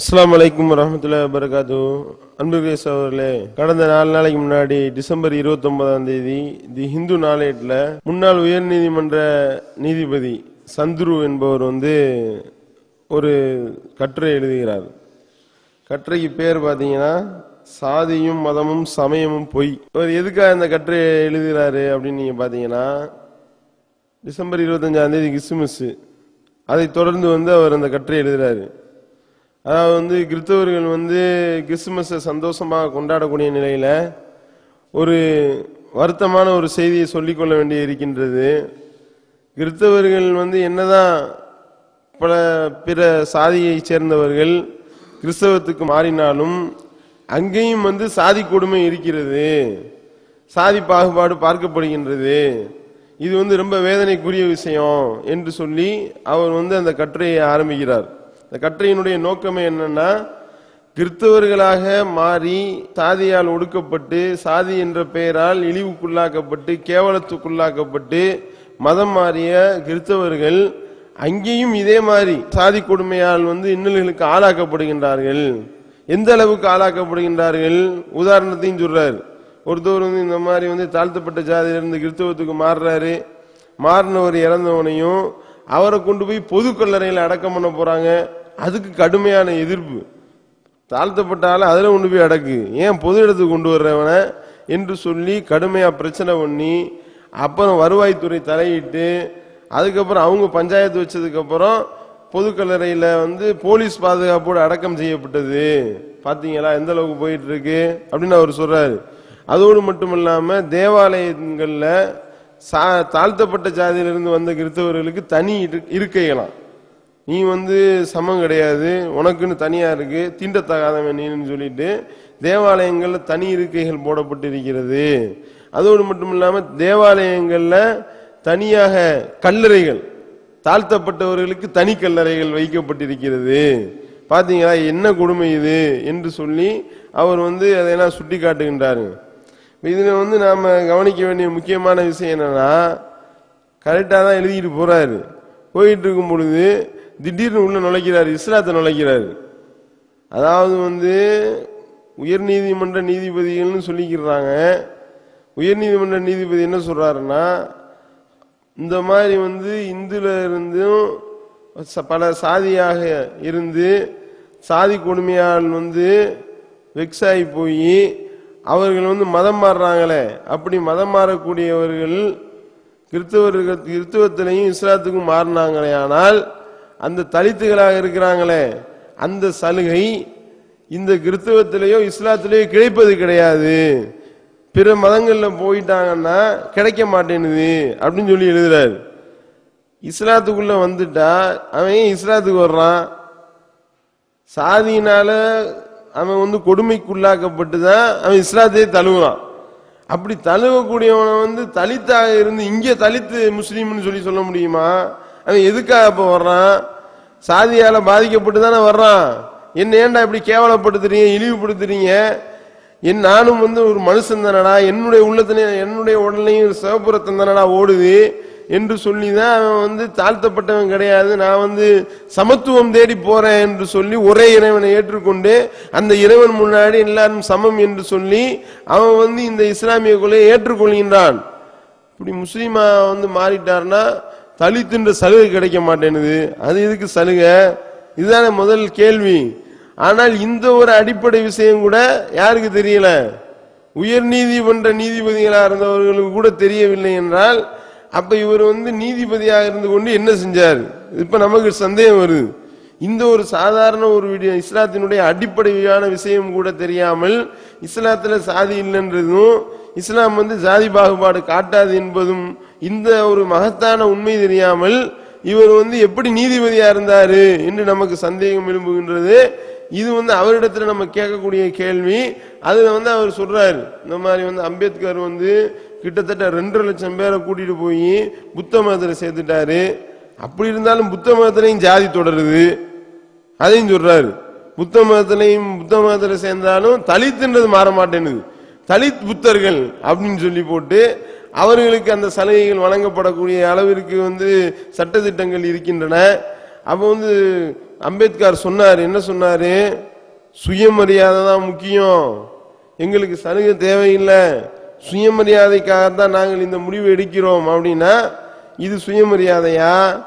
அஸ்ஸலாமு அலைக்கும் வரஹ்மத்துல்லாஹி வபரகாத்து அன்புடைய அவர்களே கடந்த நாலு நாளைக்கு முன்னாடி டிசம்பர் 29 தேதி தி ஹிந்து நாளேட்டில் முன்னாள் உயர்நீதிமன்ற நீதிபதி சந்துரு என்பவர் வந்து ஒரு கட்டுரை எழுதுகிறார். கட்டுரைக்கு பேர் பார்த்தீங்கன்னா சாதியும் மதமும் சமயமும் பொய். அவர் எதுக்காக இந்த கட்டுரை எழுதுகிறாரு அப்படின்னு நீங்கள் பார்த்தீங்கன்னா டிசம்பர் இருபத்தஞ்சாம் தேதி கிறிஸ்துமஸ் அதை தொடர்ந்து வந்து அவர் அந்த கட்டுரை எழுதுகிறாரு. அதாவது வந்து கிறிஸ்தவர்கள் வந்து கிறிஸ்துமஸை சந்தோஷமாக கொண்டாடக்கூடிய நிலையில் ஒரு வருத்தமான ஒரு செய்தியை சொல்லிக்கொள்ள வேண்டி இருக்கின்றது. கிறிஸ்தவர்கள் வந்து என்னதான் பல பிற சாதியைச் சேர்ந்தவர்கள் கிறிஸ்தவத்துக்கு மாறினாலும் அங்கேயும் வந்து சாதி கொடுமை இருக்கிறது. சாதி பாகுபாடு பார்க்கப்படுகின்றது. இது வந்து ரொம்ப வேதனைக்குரிய விஷயம் என்று சொல்லி அவர் வந்து அந்த கட்டுரையை ஆரம்பிக்கிறார். இந்த கட்டுரையினுடைய நோக்கமே என்னன்னா கிறிஸ்தவர்களாக மாறி சாதியால் ஒடுக்கப்பட்டு சாதி என்ற பெயரால் இழிவுக்குள்ளாக்கப்பட்டு கேவலத்துக்குள்ளாக்கப்பட்டு மதம் மாறிய கிறிஸ்தவர்கள் அங்கேயும் இதே மாதிரி சாதி கொடுமையால் வந்து இன்னல்களுக்கு ஆளாக்கப்படுகின்றார்கள். எந்த அளவுக்கு ஆளாக்கப்படுகின்றார்கள்? உதாரணத்தையும் சொல்றாரு. ஒருத்தவர் வந்து இந்த மாதிரி வந்து தாழ்த்தப்பட்ட ஜாதியிலிருந்து கிறிஸ்தவத்துக்கு மாறுறாரு. மாறினவர் இறந்தவனையும் அவரை கொண்டு போய் பொது கல்லறையில் அடக்கம் பண்ண போறாங்க. அதுக்கு கடுமையான எதிர்ப்பு. தாழ்த்தப்பட்ட அதில் கொண்டு போய் அடக்கு. ஏன் பொது இடத்துக்கு கொண்டு வர்றவன என்று சொல்லி கடுமையாக பிரச்சனை பண்ணி அப்புறம் வருவாய்த்துறை தலையிட்டு அதுக்கப்புறம் அவங்க பஞ்சாயத்து வச்சதுக்கப்புறம் பொது கல்லறையில் வந்து போலீஸ் பாதுகாப்போடு அடக்கம் செய்யப்பட்டது. பார்த்தீங்களா எந்த அளவுக்கு போயிட்டு இருக்கு அப்படின்னு அவர் சொல்றாரு. அதோடு மட்டும் இல்லாமல் தேவாலயங்களில் சா- தாழ்த்தப்பட்ட ஜாதியிலிருந்து வந்த கிறிஸ்தவர்களுக்கு தனி இரு- இருக்கைகளாம் நீ வந்து சமம் கிடையாது உனக்குன்னு தனியா இருக்கு தீண்டத்தகாதவன் நீன்னு சொல்லிட்டு தேவாலயங்கள்ல தனி இருக்கைகள் போடப்பட்டிருக்கிறது. அதோடு மட்டும் இல்லாம தேவாலயங்கள்ல தனியாக கல்லறைகள் தாழ்த்தப்பட்டவர்களுக்கு தனி கல்லறைகள் வைக்கப்பட்டிருக்கிறது. பாத்தீங்களா என்ன கொடுமை இது என்று சொல்லி அவர் வந்து அதையெல்லாம் சுட்டி காட்டுகின்றாரு இதுல வந்து நாம கவனிக்க வேண்டிய முக்கியமான விஷயம் என்னன்னா கரெக்டாக தான் எழுதிட்டு போறாரு. போயிட்டு இருக்கும் பொழுது திடீர்னு உள்ள நுழைக்கிறார் இஸ்லாத்தை நுழைக்கிறார். அதாவது வந்து உயர்நீதிமன்ற நீதிபதிகள்னு சொல்லிக்கிறாங்க. உயர்நீதிமன்ற நீதிபதி என்ன சொல்றாருன்னா இந்த மாதிரி வந்து இந்துல இருந்தும் பல சாதியாக இருந்து சாதி கொடுமையால் வந்து வெக்ஸ் ஆகி போய் அவர்கள் வந்து மதம் மாறுறாங்களே அப்படி மதம் மாறக்கூடியவர்கள் கிறிஸ்தவர்கள் கிறிஸ்தவத்திலையும் இஸ்லாத்துக்கும் மாறினாங்களே ஆனால் அந்த தலித்துகளாக இருக்கிறாங்களே அந்த சலுகை இந்த கிறிஸ்தவத்திலேயோ இஸ்லாத்திலேயோ கிடைப்பது கிடையாது. பிற மதங்களில் போயிட்டாங்கன்னா கிடைக்க மாட்டேனுது அப்படின்னு சொல்லி எழுதுறாரு. இஸ்லாத்துக்குள்ள வந்துட்டா அவன் இஸ்லாத்துக்கு வர்றான்? சாதியினால அவன் வந்து கொடுமைக்குள்ளாக்கப்பட்டு தான் அவன் இஸ்லாத்தையே தழுவுறான். அப்படி தழுவக்கூடியவனை வந்து தலித்தாக இருந்து இங்கே தலித்து முஸ்லீம்னு சொல்லி சொல்ல முடியுமா? அவன் எதுக்காக இப்போ வர்றான்? சாதியால் பாதிக்கப்பட்டு தானே வர்றான்? என்ன ஏன்டா இப்படி கேவலப்படுத்துறீங்க இழிவுபடுத்துறீங்க? என் நானும் வந்து ஒரு மனுஷன் தானடா என்னுடைய உள்ளத்திலே என்னுடைய உடலையும் சிவபுரத்தம் தானடா ஓடுது என்று சொல்லி தான் அவன் வந்து தாழ்த்தப்பட்டவன் கிடையாது. நான் வந்து சமத்துவம் தேடி போறேன் என்று சொல்லி ஒரே இறைவனை ஏற்றுக்கொண்டு அந்த இறைவன் முன்னாடி எல்லாரும் சமம் என்று சொல்லி அவன் வந்து இந்த இஸ்லாமிய கொலையை ஏற்றுக்கொள்கின்றான். இப்படி முஸ்லீமா வந்து மாறிட்டார்னா தலித்துன்ற சலுகை கிடைக்க மாட்டேனுது அது எதுக்கு சலுகை? இதுதானே முதல் கேள்வி. ஆனால் இந்த ஒரு அடிப்படை விஷயம் கூட யாருக்கு தெரியல? உயர் நீதிமன்ற நீதிபதிகளாக இருந்தவர்களுக்கு கூட தெரியவில்லை என்றால் அப்ப இவர் வந்து நீதிபதியாக இருந்து கொண்டு என்ன செஞ்சார்? இப்ப நமக்கு சந்தேகம் வருது. இந்த ஒரு சாதாரண ஒரு விடி- இஸ்லாத்தினுடைய அடிப்படையான விஷயம் கூட தெரியாமல் இஸ்லாத்துல சாதி இல்லைன்றதும் இஸ்லாம் வந்து சாதி பாகுபாடு காட்டாது என்பதும் இந்த ஒரு மகத்தான உண்மை தெரியாமல் இவர் வந்து எப்படி நீதிபதியா இருந்தாரு என்று நமக்கு சந்தேகம் எழும்புகின்றது. இது வந்து அவரிடத்துல நம்ம கேட்கக்கூடிய கேள்வி. அதுல வந்து அவர் சொல்றாரு இந்த மாதிரி வந்து அம்பேத்கர் வந்து கிட்டத்தட்ட ரெண்டரை லட்சம் பேரை கூட்டிட்டு போய் புத்த மதத்துல சேர்த்துட்டாரு. அப்படி இருந்தாலும் புத்த மதத்திலையும் ஜாதி தொடருது. அதையும் சொல்றாரு. புத்த மதத்திலையும் புத்த மதத்துல சேர்ந்தாலும் தலித்துன்றது மாற மாட்டேனுது தலித் புத்தர்கள் அப்படின்னு சொல்லி போட்டு அவர்களுக்கு அந்த சலுகைகள் வழங்கப்படக்கூடிய அளவிற்கு வந்து சட்டதிட்டங்கள் இருக்கின்றன. அப்ப வந்து அம்பேத்கர் சொன்னார் என்ன சொன்னாரு? சுயமரியாதை தான் முக்கியம். எங்களுக்கு சலுகை தேவையில்லை. சுயமரியாதைக்காக தான் நாங்கள் இந்த முடிவு எடுக்கிறோம் அப்படின்னா இது சுயமரியாதையா?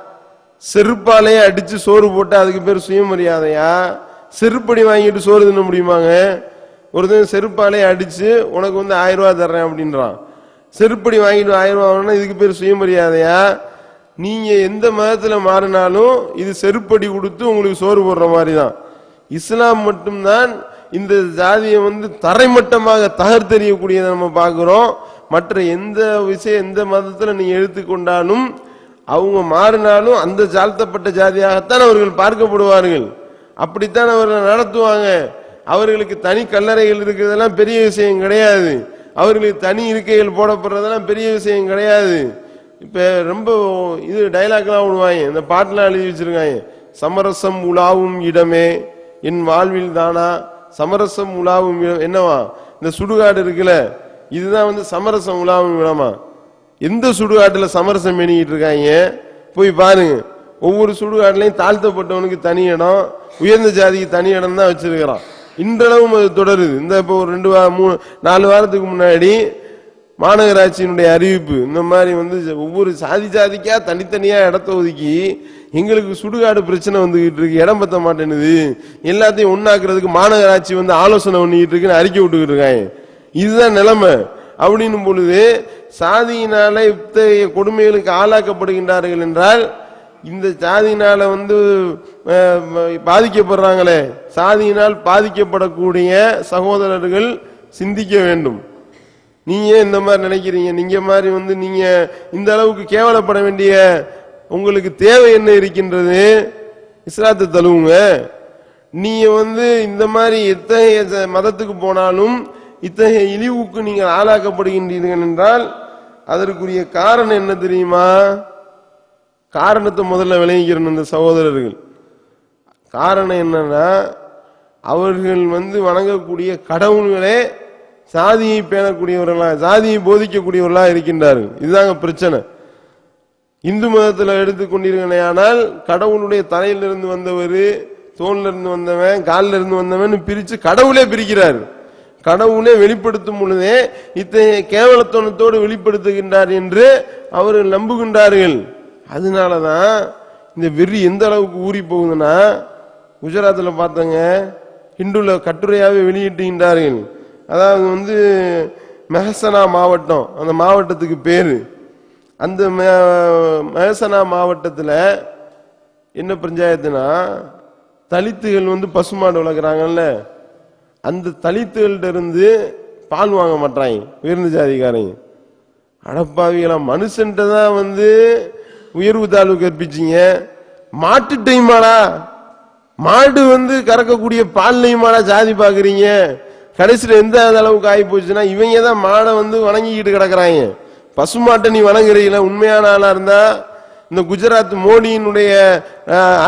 செருப்பாலேயே அடிச்சு சோறு போட்டு அதுக்கு பேர் சுயமரியாதையா? செருப்படி வாங்கிட்டு சோறு தின்ன முடியுமாங்க? ஒருத்தன் செருப்பாலே அடிச்சு உனக்கு வந்து ஆயிரம் ரூபா தர்றேன் அப்படின்றான். செருப்படி வாங்கிட்டு ஆயிரம் ரூபாய் இதுக்கு பேர் சுயமரியாதையா? நீங்க எந்த மதத்துல மாறினாலும் இது செருப்படி கொடுத்து உங்களுக்கு சோறு போடுற மாதிரி தான் இஸ்லாம் மட்டும்தான் இந்த ஜாதியை வந்து தரைமட்டமாக தகர்த்தெறியக்கூடியதை நம்ம பார்க்குறோம். மற்ற எந்த விஷயம் எந்த மதத்துல நீங்க எடுத்துக்கொண்டாலும் அவங்க மாறினாலும் அந்த தாழ்த்தப்பட்ட ஜாதியாகத்தான் அவர்கள் பார்க்கப்படுவார்கள். அப்படித்தான் அவர்கள் நடத்துவாங்க. அவர்களுக்கு தனி கல்லறைகள் இருக்கிறதெல்லாம் பெரிய விஷயம் கிடையாது. அவர்களுக்கு தனி இருக்கைகள் போடப்படுறதெல்லாம் பெரிய விஷயம் கிடையாது. இப்ப ரொம்ப இது டைலாக்லாம் விடுவாங்க. இந்த பாட்டுலாம் எழுதி வச்சிருக்காங்க. சமரசம் உலாவும் இடமே என் வாழ்வில் தானா? சமரசம் உலாவும் இடம் என்னவா? இந்த சுடுகாடு இருக்குல்ல இதுதான் வந்து சமரசம் உலாவும் இடமா? எந்த சுடுகாட்டுல சமரசம் பண்ணிக்கிட்டு இருக்காங்க? போய் பாருங்க. ஒவ்வொரு சுடுகாட்டுலயும் தாழ்த்தப்பட்டவனுக்கு தனி இடம் உயர்ந்த ஜாதிக்கு தனி இடம் தான் வச்சிருக்கிறான். இன்றளவும் அது தொடருது. இந்த இப்போ ஒரு ரெண்டு வாரம் மூணு நாலு வாரத்துக்கு முன்னாடி மாநகராட்சியினுடைய அறிவிப்பு இந்த மாதிரி வந்து ஒவ்வொரு சாதி சாதிக்கா தனித்தனியா இடத்த ஒதுக்கி எங்களுக்கு சுடுகாடு பிரச்சனை வந்துகிட்டு இருக்கு இடம் பத்த மாட்டேனுது எல்லாத்தையும் ஒன்னாக்குறதுக்கு மாநகராட்சி வந்து ஆலோசனை பண்ணிக்கிட்டு இருக்குன்னு அறிக்கை விட்டுக்கிட்டு இருக்காங்க. இதுதான் நிலைமை. அப்படின்னும் பொழுது சாதியினால இத்தகைய கொடுமைகளுக்கு ஆளாக்கப்படுகின்றார்கள் என்றால் இந்த சாதியினால வந்து பாதிக்கப்படுறாங்களே. சாதியினால் பாதிக்கப்படக்கூடிய சகோதரர்கள் சிந்திக்க வேண்டும். நீங்க ஏன் இந்த மாதிரி நினைக்கிறீங்க? நீங்க மாதிரி வந்து நீங்க இந்த அளவுக்கு கேவலப்பட வேண்டிய உங்களுக்கு தேவை என்ன இருக்கின்றது? இஸ்லாத்தை தழுவுங்க. நீங்க வந்து இந்த மாதிரி எத்தகைய மதத்துக்கு போனாலும் இத்தகைய இழிவுக்கு நீங்கள் ஆளாக்கப்படுகின்றீர்கள் என்றால் அதற்குரிய காரணம் என்ன தெரியுமா? காரணத்தை முதல்ல விளங்கிக்கிறணும் இந்த சகோதரர்கள். காரணம் என்னன்னா அவர்கள் வந்து வணங்கக்கூடிய கடவுள்களே சாதியை பேணக்கூடியவர்களா சாதியை போதிக்கக்கூடியவர்களா இருக்கின்றார்கள். இதுதாங்க பிரச்சனை. இந்து மதத்துல எடுத்துக்கொண்டீர்களேயானால் கடவுளுடைய தலையிலிருந்து வந்தவர் தோல்ல இருந்து வந்தவன் காலில் இருந்து வந்தவன் பிரித்து கடவுளே பிரிக்கிறார். கடவுளே வெளிப்படுத்தும் பொழுதே இத்தகைய கேவலத்தோணத்தோடு வெளிப்படுத்துகின்றார் என்று அவர்கள் நம்புகின்றார்கள். அதனால தான் இந்த வெறி எந்த அளவுக்கு ஊறி போகுதுன்னா குஜராத்தில் பார்த்தங்க ஹிந்துல கட்டுரையாகவே வெளியிட்டுகின்றார்கள் அதாவது வந்து மெஹசனா மாவட்டம் அந்த மாவட்டத்துக்கு பேர். அந்த மெஹசனா மாவட்டத்தில் என்ன பஞ்சாயத்துனா தலித்துகள் வந்து பசுமாடு வளர்க்குறாங்கல்ல அந்த தலித்துகள்கிட்ட இருந்து பால் வாங்க மாட்டாங்க உயர்ந்த ஜாதிக்காரங்க. அடப்பாவிகளா மனுஷன்ட்ட தான் வந்து உயர்வு தாழ்வு கற்பிச்சீங்க. டைமாடா. மாடு வந்து கறக்கக்கூடிய பால்லையுமாடா சாதி பாக்குறீங்க. கடைசியில் எந்த அளவுக்கு ஆகி போச்சுன்னா இவங்க தான் மாடை வந்து வணங்கிக்கிட்டு கிடக்குறாங்க. பசுமாட்டை நீ வணங்குறீங்கள? உண்மையான ஆளாக இருந்தா இந்த குஜராத் மோடியினுடைய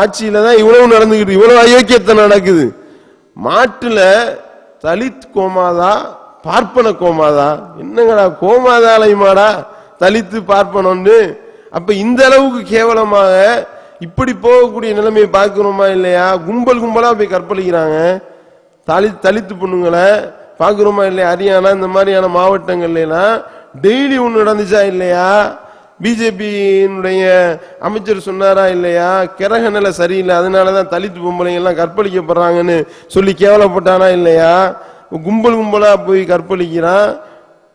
ஆட்சியில் ஆட்சியில தான் இவ்வளவு நடந்துக்கிட்டு இவ்வளவு அயோக்கியத்தை நடக்குது. மாட்டுல தலித் கோமாதா பார்ப்பன கோமாதா? என்னங்கடா கோமாதாலயமாடா தலித்து பார்ப்பனம்னு அப்ப இந்த அளவுக்கு கேவலமாக இப்படி போகக்கூடிய நிலைமையை பார்க்கிறோமா இல்லையா? கும்பல் கும்பலா போய் கற்பழிக்கிறாங்க. தலி தலித்து பொண்ணுங்களை பார்க்கிறோமா இல்லையா? ஹரியானா இந்த மாதிரியான மாவட்டங்கள்ல எல்லாம் டெய்லி ஒண்ணு நடந்துச்சா இல்லையா? பிஜேபியினுடைய அமைச்சர் சொன்னாரா இல்லையா? கிரக நிலை சரியில்லை அதனாலதான் தலித்து பொம்பளைங்க எல்லாம் கற்பழிக்கப்படுறாங்கன்னு சொல்லி கேவலப்பட்டானா இல்லையா? கும்பல் கும்பலா போய் கற்பழிக்கிறான்.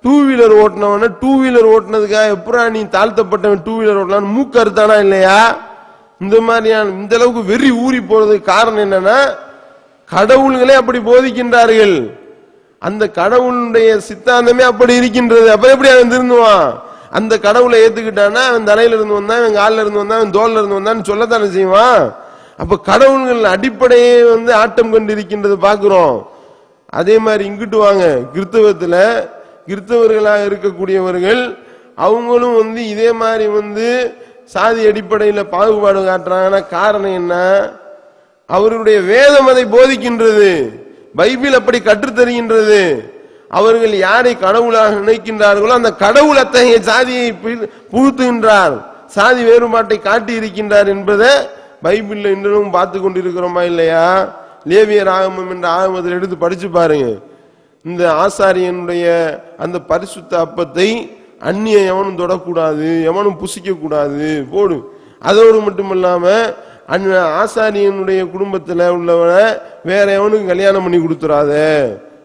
டூ வீலர் ஓட்டினவன டூ வீலர் ஓட்டினதுக்காக எப்படா நீ தாழ்த்தப்பட்டவன் டூ வீலர் ஓட்டலான்னு மூக்கருத்தானா இல்லையா? இந்த மாதிரியான இந்த அளவுக்கு வெறி ஊறி போறதுக்கு காரணம் என்னன்னா கடவுள்களே அப்படி போதிக்கின்றார்கள். அந்த கடவுளுடைய சித்தாந்தமே அப்படி இருக்கின்றது. அப்ப எப்படி அவன் திருந்துவான்? அந்த கடவுளை ஏத்துக்கிட்டானா அவன் தலையில இருந்து வந்தான் அவன் காலில் இருந்து வந்தான் அவன் தோல்ல இருந்து வந்தான்னு சொல்லத்தானே செய்வான்? அப்ப கடவுள்கள் அடிப்படையே வந்து ஆட்டம் கொண்டு இருக்கின்றது பாக்குறோம். அதே மாதிரி இங்கிட்டு வாங்க கிறிஸ்தவத்துல கிறிஸ்தவர்களாக இருக்கக்கூடியவர்கள் அவங்களும் வந்து இதே மாதிரி வந்து சாதி அடிப்படையில் பாகுபாடு காட்டுறாங்கன்னா காரணம் என்ன? அவர்களுடைய வேதம் அதை போதிக்கின்றது. பைபிள் அப்படி கற்றுத்தருகின்றது. அவர்கள் யாரை கடவுளாக நினைக்கின்றார்களோ அந்த கடவுள் அத்தகைய சாதியை புகுத்துகின்றார். சாதி வேறுபாட்டை காட்டி இருக்கின்றார் என்பதை பைபிளில் இன்றும் பார்த்து கொண்டிருக்கிறோமா இல்லையா? லேவியர் ஆகமம் என்ற ஆகமத்தில் எடுத்து படிச்சு பாருங்க. இந்த ஆசாரியனுடைய அந்த பரிசுத்த அப்பத்தை அந்நிய எவனும் தொடக்கூடாது எவனும் புசிக்க கூடாது போடு. அதோடு மட்டுமல்லாம அந் ஆசாரியனுடைய குடும்பத்தில் உள்ளவனை வேற எவனுக்கு கல்யாணம் பண்ணி கொடுத்துறாத.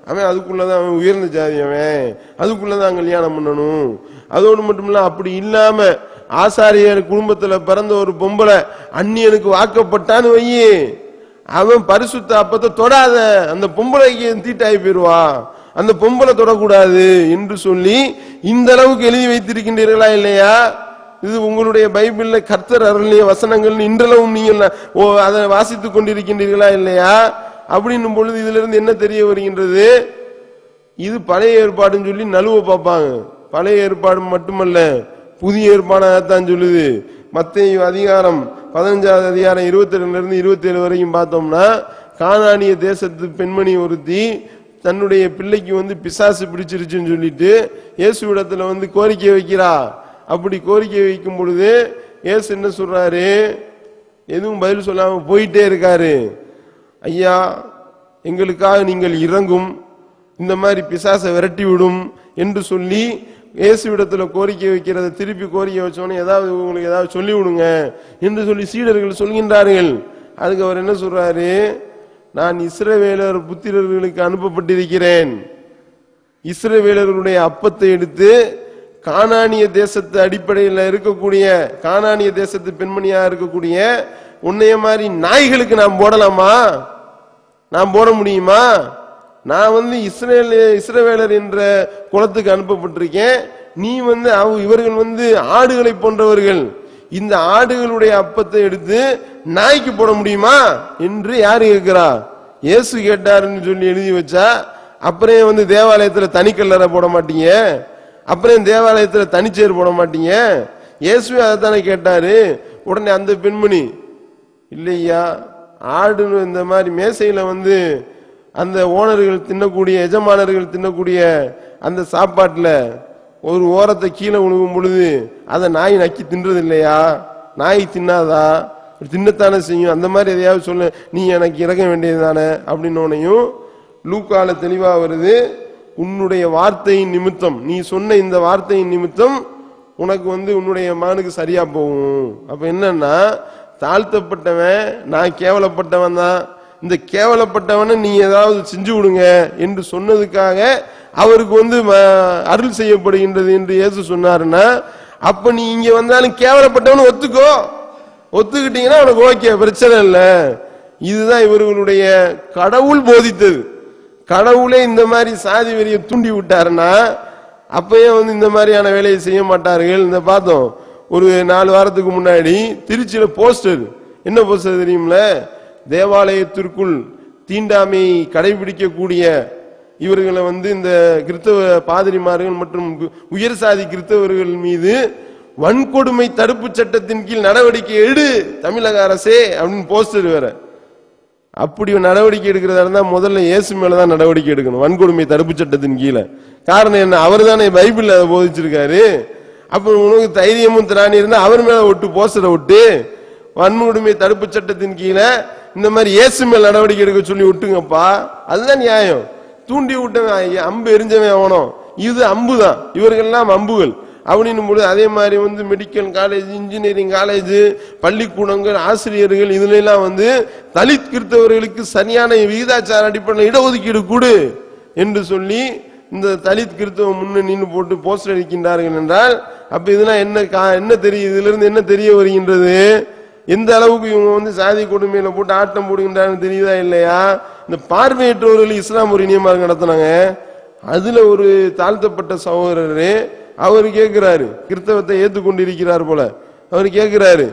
அவன் அதுக்குள்ளதான் அவன் உயர்ந்த ஜாதி அவன். அதுக்குள்ளதான் கல்யாணம் பண்ணணும். அதோடு மட்டுமில்ல அப்படி இல்லாம ஆசாரியர் குடும்பத்துல பிறந்த ஒரு பொம்பளை அந்நியனுக்கு வாக்கப்பட்டான்னு வையே. அவன் பரிசுத்த அப்பத்தை தொடாத அந்த பொம்பளைக்கு தீட்டாகி போயிடுவான் அந்த பொம்பளை தொடக்கூடாது என்று சொல்லி இந்த அளவுக்கு எழுதி வைத்திருக்கின்றீர்களா இல்லையா? இது உங்களுடைய பைபிள்ல கர்த்தர் அருளிய வசனங்கள் இன்றளவும் நீங்கள் ஓ, அதை வாசித்துக் கொண்டிருக்கின்றீர்களா இல்லையா? அப்படின்னும் பொழுது இதுல இருந்து என்ன தெரிய வருகின்றது? இது பழைய ஏற்பாடுன்னு சொல்லி நழுவ பார்ப்பாங்க. பழைய ஏற்பாடு மட்டுமல்ல புதிய ஏற்பாடாகத்தான் சொல்லுது. மத்திய அதிகாரம் பதினஞ்சாவது அதிகாரம் இருபத்தி ரெண்டுலேருந்து இருபத்தி ஏழு வரைக்கும் பார்த்தோம்னா கானானிய தேசத்து பெண்மணி ஒருத்தி தன்னுடைய பிள்ளைக்கு வந்து பிசாசு பிடிச்சிருச்சுன்னு சொல்லிட்டு இயேசுவிடத்துல வந்து கோரிக்கை வைக்கிறா. அப்படி கோரிக்கை வைக்கும் பொழுது இயேசு என்ன சொல்றாரு? எதுவும் பதில் சொல்லாம போயிட்டே இருக்காரு. ஐயா எங்களுக்காக நீங்கள் இறங்கும் இந்த மாதிரி பிசாசை விரட்டி விடும் என்று சொல்லி இயேசுவிடத்துல கோரிக்கை வைக்கிறத திருப்பி கோரிக்கை வச்சோன்னே ஏதாவது உங்களுக்கு ஏதாவது சொல்லி விடுங்க என்று சொல்லி சீடர்கள் சொல்கின்றார்கள். அதுக்கு அவர் என்ன சொல்றாரு? நான் இஸ்ரவேலர் புத்திரர்களுக்கு அனுப்பப்பட்டிருக்கிறேன். இஸ்ரவேலர்களுடைய அப்பத்தை எடுத்து காணானிய தேசத்து அடிப்படையில் இருக்கக்கூடிய காணானிய தேசத்து பெண்மணியா இருக்கக்கூடிய உன்னைய மாதிரி நாய்களுக்கு நான் போடலாமா? நான் போட முடியுமா? நான் வந்து இஸ்ரேல் இஸ்ரவேலர் என்ற குளத்துக்கு அனுப்பப்பட்டிருக்கேன். நீ வந்து அவ- இவர்கள் வந்து ஆடுகளை போன்றவர்கள். இந்த ஆடுகளுடைய அப்பத்தை எடுத்து நாய்க்கு போட முடியுமா? என்று யார் கேட்கிறா இயேசு கேட்டாருன்னு சொல்லி எழுதி வச்சா அப்புறம் வந்து தேவாலயத்தில் தனிக்கல்லறை போட மாட்டீங்க. அப்புறம் தேவாலயத்தில் தனிச்சேர் போட மாட்டீங்க. இயேசுவே அதைத்தானே கேட்டாரு. உடனே அந்த பெண்மணி இல்லையா ஆடுன்னு இந்த மாதிரி மேசையில வந்து அந்த ஓனர்கள் தின்னக்கூடிய எஜமானர்கள் தின்னக்கூடிய அந்த சாப்பாட்டில் ஒரு ஓரத்தை கீழே விழுகும் பொழுது அதை நாய் நக்கி தின்றது இல்லையா நாய் தின்னாதா? தின்னத்தானே செய்யும்? அந்த மாதிரி எதையாவது சொல்ல. நீ எனக்கு இறங்க வேண்டியது தானே அப்படின்னோனையும் லூக்கால தெளிவாக வருது. உன்னுடைய வார்த்தையின் நிமித்தம் நீ சொன்ன இந்த வார்த்தையின் நிமித்தம் உனக்கு வந்து உன்னுடைய மகனுக்கு சரியா போகும். அப்ப என்னன்னா தாழ்த்தப்பட்டவன் நான் கேவலப்பட்டவன் தான் இந்த கேவலப்பட்டவனை நீ ஏதாவது செஞ்சு விடுங்க என்று சொன்னதுக்காக அவருக்கு வந்து ம- அருள் செய்யப்படுகின்றது என்று இயேசு சொன்னாருன்னா அப்ப நீ இங்க வந்தாலும் கேவலப்பட்டவன் ஒத்துக்கோ. ஒத்துக்கிட்டீங்கன்னா அவனுக்கு ஓகே பிரச்சனை இல்லை. இதுதான் இவர்களுடைய கடவுள் போதித்தது. கடவுளே இந்த மாதிரி சாதி வெறியை தூண்டி விட்டாருன்னா அப்பயே வந்து இந்த மாதிரியான வேலையை செய்ய மாட்டார்கள். இந்த பார்த்தோம் ஒரு நாலு வாரத்துக்கு முன்னாடி திருச்சியில போஸ்டர் என்ன போஸ்டர் தெரியுமில்ல? தேவாலயத்திற்குள் தீண்டாமை கடைபிடிக்கக்கூடிய இவர்களை வந்து இந்த கிறிஸ்தவ பாதிரிமார்கள் மற்றும் உயர் சாதி கிறிஸ்தவர்கள் மீது வன்கொடுமை தடுப்பு சட்டத்தின் கீழ் நடவடிக்கை எடு தமிழக அரசே அப்படின்னு போஸ்டர் வேற. அப்படி நடவடிக்கை எடுக்கிறதா தான் முதல்ல இயேசு மேலதான் நடவடிக்கை எடுக்கணும் வன்கொடுமை தடுப்பு சட்டத்தின் கீழே. காரணம் என்ன? அவர் தானே பைபிள் அதை போதிச்சிருக்காரு. அப்ப உனக்கு தைரியமும் திராணி இருந்தா அவர் மேல ஒட்டு போஸ்டரை விட்டு வன்கொடுமை தடுப்பு சட்டத்தின் கீழே இந்த மாதிரி இயேசு மேல் நடவடிக்கை எடுக்க சொல்லி விட்டுங்கப்பா. அதுதான் நியாயம். தூண்டி விட்டவன் அம்பு எரிஞ்சவன் அவனோ? இது அம்பு தான் இவர்கள்லாம் அம்புகள். அப்படின்னும் பொழுது அதே மாதிரி வந்து மெடிக்கல் காலேஜ் இன்ஜினியரிங் காலேஜ் பள்ளிக்கூடங்கள் ஆசிரியர்கள் இதுல எல்லாம் வந்து தலித் கிறித்தவர்களுக்கு சரியான விகிதாச்சார அடிப்படையில் இடஒதுக்கீடு கொடு என்று சொல்லி இந்த தலித் கிறித்தவ முன்னணின்னு போட்டு போஸ்டர் அடிக்கின்றார்கள் என்றால் அப்ப இதெல்லாம் என்ன கா- என்ன தெரியும் இதுல இருந்து என்ன தெரிய வருகின்றது? எந்த அளவுக்கு இவங்க வந்து சாதி கொடுமையில போட்டு ஆட்டம் போடுகின்றான்னு தெரியுதா இல்லையா? இந்த பார்வையற்றவர்கள் இஸ்லாம் ஒரு இனியமாக நடத்தினாங்க. அதுல ஒரு தாழ்த்தப்பட்ட சகோதரர் அவர் கேட்கிறாரு கிறிஸ்தவத்தை ஏத்துக்கொண்டிருக்கிறார் போல. அவர் கேட்கிறாரு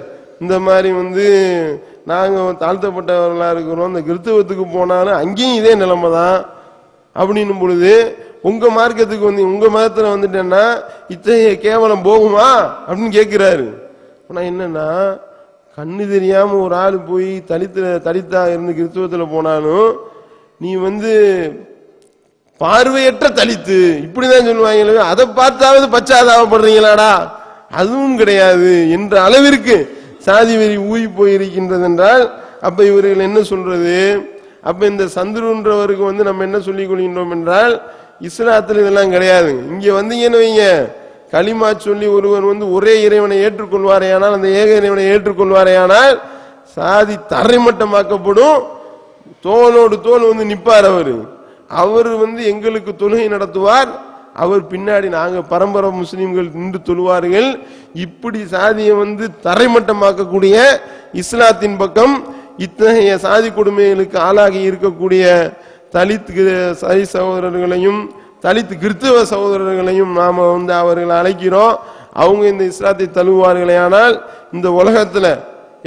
இந்த மாதிரி வந்து நாங்க தாழ்த்தப்பட்டவர்களா இருக்கிறோம். இந்த கிறிஸ்தவத்துக்கு போனாலும் அங்கேயும் இதே நிலைமை தான் அப்படின்னும் பொழுது உங்க மார்க்கத்துக்கு வந்து உங்க மதத்துல வந்துட்டேன்னா இத்தகைய கேவலம் போகுமா? அப்படின்னு கேட்கிறாரு ஆனா என்னன்னா கண்ணு தெரியாம ஒரு ஆள் போய் தலித்துல தலித்தா இருந்து கிறிஸ்துவத்துல போனாலும் நீ வந்து பார்வையற்ற தலித்து. இப்படிதான் சொல்லுவாங்க அதை பார்த்தாவது பச்சாதாபப்படுறீங்களாடா? அதுவும் கிடையாது. என்ற அளவிற்கு சாதி வெறி ஊய் போயிருக்கின்றது என்றால் அப்ப இவர்கள் என்ன சொல்றது? அப்ப இந்த சந்துருன்றவருக்கு வந்து நம்ம என்ன சொல்லிக் கொள்கின்றோம் என்றால் இஸ்லாத்துல இதெல்லாம் கிடையாது இங்க வந்தீங்கன்னு வைங்க. களிமா சொல்லி ஒருவர் வந்து ஒரே இறைவனை ஏற்றுக்கொள்வாரேயானால் அந்த ஏக இறைவனை ஏற்றுக்கொள்வாரேயானால் சாதி தரைமட்டமாக்கப்படும். தோளோடு தோல் வந்து நிப்பார் அவர். அவர் வந்து எங்களுக்கு தொழுகை நடத்துவார். அவர் பின்னாடி நாங்கள் பரம்பரை முஸ்லீம்கள் நின்று தொழுவார்கள். இப்படி சாதியை வந்து தரைமட்டமாக்கக்கூடிய இஸ்லாத்தின் பக்கம் இத்தகைய சாதி கொடுமைகளுக்கு ஆளாகி இருக்கக்கூடிய தலித் சரி சகோதரர்களையும் தலித்து கிறித்துவ சகோதரர்களையும் நாம் வந்து அவர்களை அழைக்கிறோம். அவங்க இந்த இஸ்லாத்தை தழுவுவார்களே ஆனால் இந்த உலகத்தில்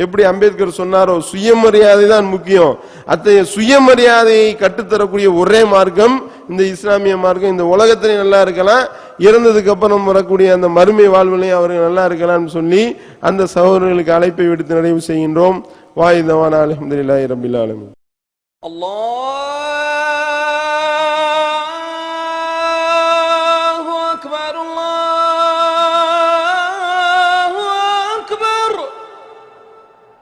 எப்படி அம்பேத்கர் சொன்னாரோ சுயமரியாதை தான் முக்கியம். அத்தகைய சுயமரியாதையை கற்றுத்தரக்கூடிய ஒரே மார்க்கம் இந்த இஸ்லாமிய மார்க்கம். இந்த உலகத்திலையும் நல்லா இருக்கலாம் இறந்ததுக்கு அப்புறம் வரக்கூடிய அந்த மறுமை வாழ்விலையும் அவர்கள் நல்லா இருக்கலாம்னு சொல்லி அந்த சகோதரர்களுக்கு அழைப்பை விடுத்து நிறைவு செய்கின்றோம். வாயுதவான் அலமதுல்லாஹி ரபில் ஆலமின். அல்லாஹ்!